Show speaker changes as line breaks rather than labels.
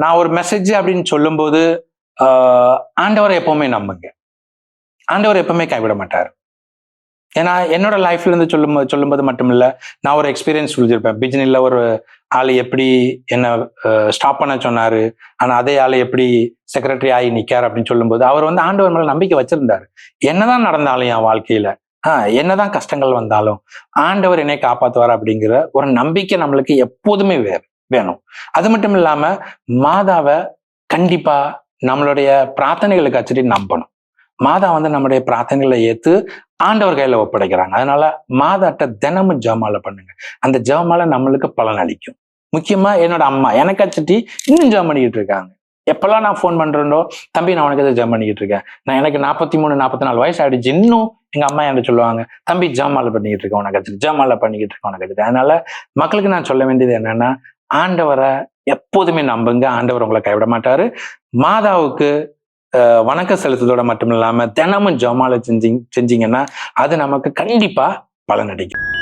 நான் ஒரு மெசேஜ் அப்படின்னு சொல்லும்போது ஆண்டவரை எப்பவுமே நம்புங்க. ஆண்டவர் எப்பவுமே கைவிட மாட்டார். ஏன்னா என்னோட லைஃப்ல இருந்து சொல்லும் சொல்லும்போது மட்டும் இல்லை நான் ஒரு எக்ஸ்பீரியன்ஸ் சொல்லியிருப்பேன் பிஜினில ஒரு ஆள் எப்படி என்ன ஸ்டாப் பண்ண சொன்னாரு ஆனால் அதே ஆள் எப்படி செக்ரட்டரி ஆகி நிற்கார் அப்படின்னு சொல்லும்போது அவர் வந்து ஆண்டவர் மேலே நம்பிக்கை வச்சிருந்தார். என்னதான் நடந்தாலும் என் வாழ்க்கையில ஆஹ் என்னதான் கஷ்டங்கள் வந்தாலும் ஆண்டவர் என்னை காப்பாற்றுவார் அப்படிங்கிற ஒரு நம்பிக்கை நம்மளுக்கு எப்போதுமே வேறு. வேணும். அது மட்டும் இல்லாம மாதாவை கண்டிப்பா நம்மளுடைய பிரார்த்தனைகளுக்கு அச்சடி நம்பணும். மாதா வந்து நம்முடைய பிரார்த்தனைகளை ஏத்து ஆண்டவர் கையில ஒப்படைக்கிறாங்க. அதனால மாதாட்ட தினமும் ஜெபமாலை பண்ணுங்க. அந்த ஜெபமாலை நம்மளுக்கு பலன் அளிக்கும். முக்கியமா என்னோட அம்மா எனக்கு அச்சட்டி இன்னும் ஜெபம் பண்ணிக்கிட்டு இருக்காங்க. எப்பெல்லாம் நான் ஃபோன் பண்றேனோ தம்பி நான் உனக்கு எதாவது ஜெபம் பண்ணிக்கிட்டு இருக்கேன். நான் எனக்கு நாற்பத்தி மூணு நாற்பத்தி நாலு வயசு ஆயிடுச்சு. இன்னும் எங்க அம்மா என்கிட்ட சொல்லுவாங்க தம்பி ஜெபமாலை பண்ணிக்கிட்டு இருக்கேன் உனக்கு அச்சட்டி ஜெபமாலை பண்ணிக்கிட்டு இருக்கேன் உனக்கு அதனால மக்களுக்கு நான் சொல்ல வேண்டியது என்னன்னா ஆண்டவரை எப்போதுமே நம்புங்க. ஆண்டவர் உங்களை கைவிட மாட்டாரு. மாதாவுக்கு அஹ், வணக்கம் செலுத்துறதோட மட்டும் இல்லாம தினமும் ஜமால செஞ்சிங் செஞ்சீங்கன்னா அது நமக்கு கண்டிப்பா பலனடிக்கும்.